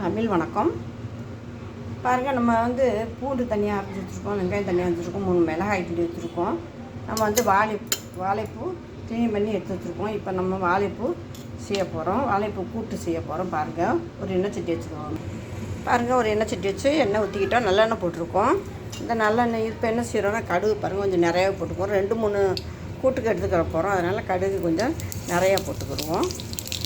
தமிழ் வணக்கம். பாருங்கள் நம்ம வந்து பூண்டு தனியாக அரைச்சி வச்சுருக்கோம் வெங்காயம் தனியாக வச்சுருக்கோம் மூணு மிளகாய் கிண்டி வச்சுருக்கோம். நம்ம வந்து வாழை வாழைப்பூ க்ளீன் பண்ணி எடுத்து வச்சுருக்கோம். இப்போ நம்ம வாழைப்பூ செய்ய போகிறோம் வாழைப்பூ கூட்டு செய்ய போகிறோம் பாருங்கள் ஒரு எண்ணெய் சட்டி வச்சுருக்கோம் பாருங்கள் ஒரு எண்ணெய் சட்டி வச்சு எண்ணெய் ஊற்றிக்கிட்டோம் நல்லெண்ணெய் போட்டிருக்கோம். இந்த நல்லெண்ணெய் இப்போ என்ன செய்கிறோன்னா கடுகு பாருங்கள் கொஞ்சம் நிறையாவே போட்டுக்குவோம். ரெண்டு மூணு கூட்டுக்கு எடுத்துக்கிற போகிறோம் அதனால் கடுகு கொஞ்சம் நிறையா போட்டுக்கிடுவோம்.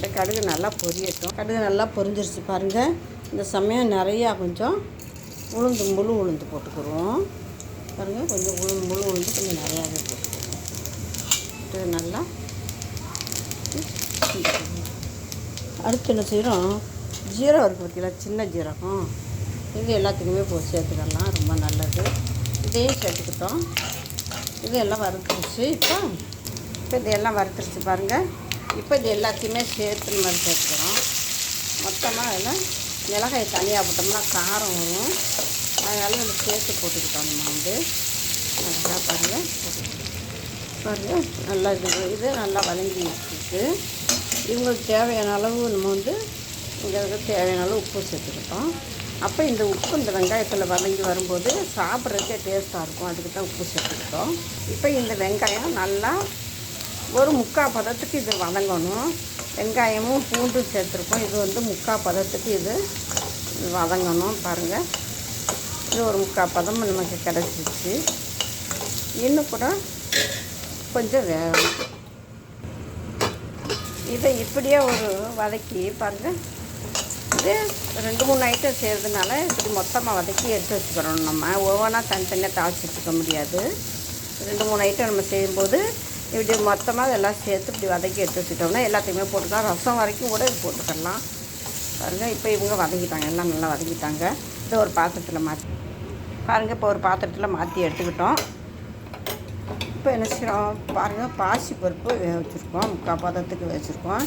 இந்த கடுகு நல்லா பொரியட்டும். கடுகு நல்லா பொரிஞ்சிருச்சு பாருங்கள் இந்த சமயம் நிறையா கொஞ்சம் உளுந்து முழு உளுந்து போட்டுக்கிடுவோம் பாருங்கள் கொஞ்சம் உளுந்து முழு உளுந்து கொஞ்சம் நிறையாவே போட்டுக்கிறோம். நல்லா அடுத்து என்ன செய்கிறோம் ஜீரகம் இருக்குது பார்த்தீங்களா சின்ன ஜீரகம். இது எல்லாத்துக்குமே போ சேர்த்துக்கலாம் ரொம்ப நல்லது. இதையும் சேர்த்துக்கிட்டோம். இது எல்லாம் வறுத்துருச்சு. இப்போ இப்போ இது வறுத்துருச்சு பாருங்கள் இப்போ இது எல்லாத்தையுமே சேர்த்து மாதிரி சேர்த்துக்கிறோம். மொத்தமாக அதில் மிளகாய் தனியாக போட்டோம்னா காரம் வரும். அதனால் நம்ம சேர்த்து போட்டுக்கிட்டோம் நம்ம வந்து. நல்லா பாருங்கள் பாருங்கள் நல்லா இது இது நல்லா வதங்கி வச்சுட்டு இவங்களுக்கு தேவையான அளவு நம்ம வந்து இங்கே தேவையான அளவு உப்பு சேர்த்துக்கிட்டோம். அப்போ இந்த உப்பு இந்த வெங்காயத்தில் வதங்கி வரும்போது சாப்பிட்றதுக்கே டேஸ்ட்டாக இருக்கும். அதுக்கு தான் உப்பு சேர்த்துக்கிட்டோம். இப்போ இந்த வெங்காயம் நல்லா ஒரு முக்கால் பதத்துக்கு இது வதங்கணும். வெங்காயமும் பூண்டும் சேர்த்துருக்கோம். இது வந்து முக்கால் பதத்துக்கு இது வதங்கணும் பாருங்கள் இது ஒரு முக்கால் பதம் நமக்கு கிடச்சிச்சு இன்னும் கூட கொஞ்சம் வேகணும் இதை இப்படியே ஒரு வதக்கி பாருங்கள் இது ரெண்டு மூணு ஐட்டம் செய்கிறதுனால இப்படி மொத்தமாக வதக்கி எடுத்து வச்சுக்கிறோம் நம்ம. ஒவ்வொன்றா தனித்தனியாக தாளிச்சு வச்சுக்க முடியாது. ரெண்டு மூணு ஐட்டம் நம்ம செய்யும்போது இப்படி மொத்தமாக எல்லாம் சேர்த்து இப்படி வதக்கி எடுத்து வச்சுட்டோம்னா எல்லாத்தையுமே போட்டுக்கலாம். ரசம் வரைக்கும் கூட இது போட்டுக்கலாம். பாருங்கள் இப்போ இவங்க வதக்கிட்டாங்க. எல்லாம் நல்லா வதக்கிட்டாங்க. இதை ஒரு பாத்திரத்தில் மாற்றி பாருங்கள் இப்போ ஒரு பாத்திரத்தில் மாற்றி எடுத்துக்கிட்டோம். இப்போ என்ன செய்கிறோம் பாருங்கள் பாசி பருப்பு வேக வச்சுருக்கோம். முக்கால் பதத்துக்கு வச்சுருக்கோம்.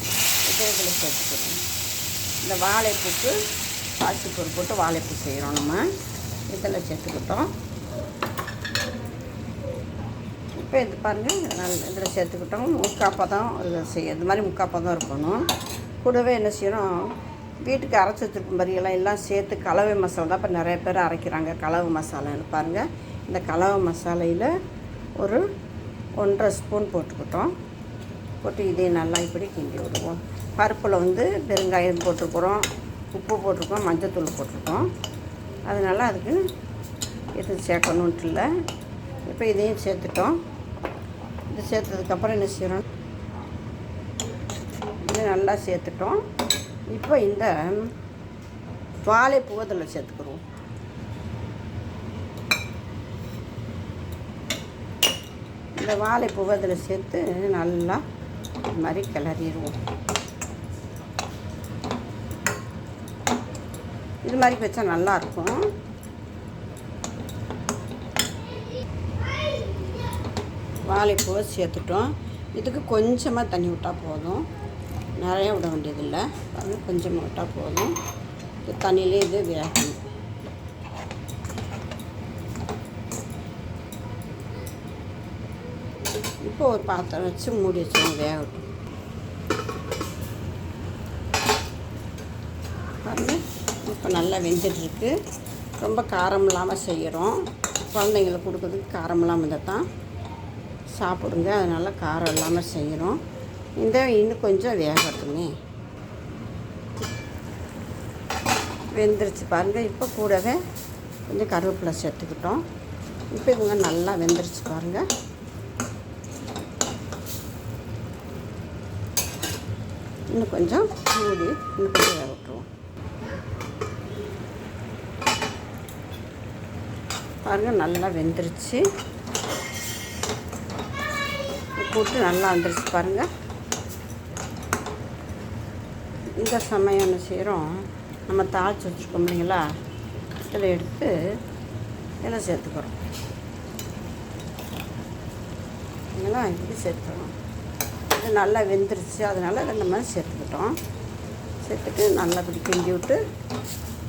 இதை இதில் சேர்த்துக்கிறோம் இந்த வாழைப்பூக்கு பாசி பருப்பு போட்டு வாழைப்பூ செய்கிறோம் நம்ம. இதில் சேர்த்துக்கிட்டோம். இப்போ இது பாருங்கள் நல்ல இதில் சேர்த்துக்கிட்டோம். முக்கால் தான் செய்ய இது மாதிரி முக்கால் தான் இருக்கணும். கூடவே என்ன செய்யணும் வீட்டுக்கு அரைச்சி வச்சுருக்கும் பரியெல்லாம் எல்லாம் சேர்த்து கலவை மசாலா தான் இப்போ நிறைய பேர் அரைக்கிறாங்க. கலவை மசாலான்னு பாருங்கள் இந்த கலவை மசாலையில் ஒரு ஒன்றரை ஸ்பூன் போட்டுக்கிட்டோம். போட்டு இதையும் நல்லா இப்படி கிண்டி விடுவோம். பருப்பில் வந்து பெருங்காயம் போட்டிருக்கிறோம் உப்பு போட்டிருக்கோம் மஞ்சத்தூள் போட்டிருக்கோம். அதனால் அதுக்கு இது சேர்க்கணுன்ட்டு இல்லை. இப்போ இதையும் சேர்த்துட்டோம். இது சேர்த்ததுக்கப்புறம் என்ன செய்கிறோம் இது நல்லா சேர்த்துட்டோம். இப்போ இந்த வாழை இதில் சேர்த்துக்கிறோம். இந்த வாழை அதில் சேர்த்து நல்லா இது மாதிரி கிளறிடுவோம். இது மாதிரி வச்சா நல்லாயிருக்கும் வாழைப்பூவை சேர்த்துட்டோம். இதுக்கு கொஞ்சமாக தண்ணி விட்டால் போதும். நிறைய விட வேண்டியதில்லை. அது கொஞ்சமாக விட்டால் போதும். இது தண்ணியிலே இது வேகணும். இப்போ ஒரு பாத்திரம் வச்சு மூடி வச்சுருவோம் வேகட்டும். பாருங்க இப்போ நல்லா வெந்துட்டுருக்கு. ரொம்ப காரம் இல்லாமல் செய்கிறோம் குழந்தைங்களுக்கு கொடுக்குறதுக்கு காரம் இல்லாமல் இருந்தால் தான் சாப்பிடுங்க. அதனால் காரம் இல்லாமல் செய்கிறோம் இந்த இன்னும் கொஞ்சம் வேகட்டுமே. வெந்துருச்சு பாருங்கள் இப்போ கூடவே கொஞ்சம் கருவேப்பிலை சேர்த்துக்கிட்டோம். இப்போ இவங்க நல்லா வெந்துருச்சு பாருங்கள் இன்னும் கொஞ்சம் மூடி இன்னும் கொஞ்சம் வேக விட்டுருவோம் பாருங்கள் நல்லா வெந்துருச்சு. போட்டு நல்லா வந்துருச்சு பாருங்கள் இந்த சமயம் என்ன செய்கிறோம் நம்ம தாளித்து வச்சுருக்கோம் இல்லைங்களா? இதில் எடுத்து இதில் சேர்த்துக்கிறோம். இல்லைங்களா? இப்படி சேர்த்துக்கிறோம். இது நல்லா வெந்துருச்சு. அதனால் ரெண்டு நம்ம சேர்த்துக்கிட்டோம். சேர்த்துட்டு நல்லபடி கிண்டி விட்டு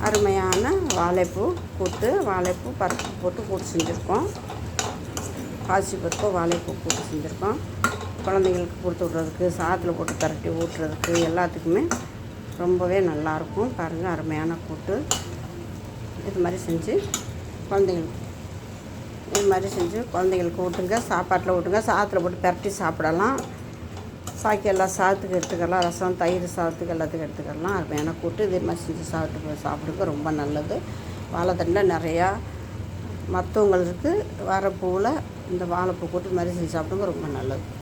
அருமையான வாழைப்பூ கூட்டு வாழைப்பூ பருப்பு போட்டு கூட்டு செஞ்சுருக்கோம். பாசி வாழைப்பூ போட்டு செஞ்சுருக்கோம். குழந்தைங்களுக்கு கொடுத்து விட்றதுக்கு சாதத்தில் போட்டு திரட்டி ஊட்டுறதுக்கு எல்லாத்துக்குமே ரொம்பவே நல்லாயிருக்கும். பாருங்கள் அருமையான கூட்டு. இது மாதிரி செஞ்சு குழந்தைங்களுக்கு இது மாதிரி செஞ்சு குழந்தைங்களுக்கு ஊட்டுங்க சாப்பாட்டில் ஊட்டுங்க. சாதத்தில் போட்டு பிரட்டி சாப்பிடலாம். சாக்கி எல்லாம் சாதத்துக்கு எடுத்துக்கலாம். ரசம் தயிர் சாதத்துக்கு எல்லாத்துக்கும் எடுத்துக்கலாம். அருமையான கூட்டு. இதே மாதிரி செஞ்சு சாப்பிட்டு சாப்பிடுங்க. ரொம்ப நல்லது. வாழைத்தண்டில் நிறையா மற்றவங்களுக்கு வரப்பூவில் இந்த வாழைப்பூ போட்டு இது மாதிரி செஞ்சு சாப்பிடுங்க ரொம்ப நல்லது.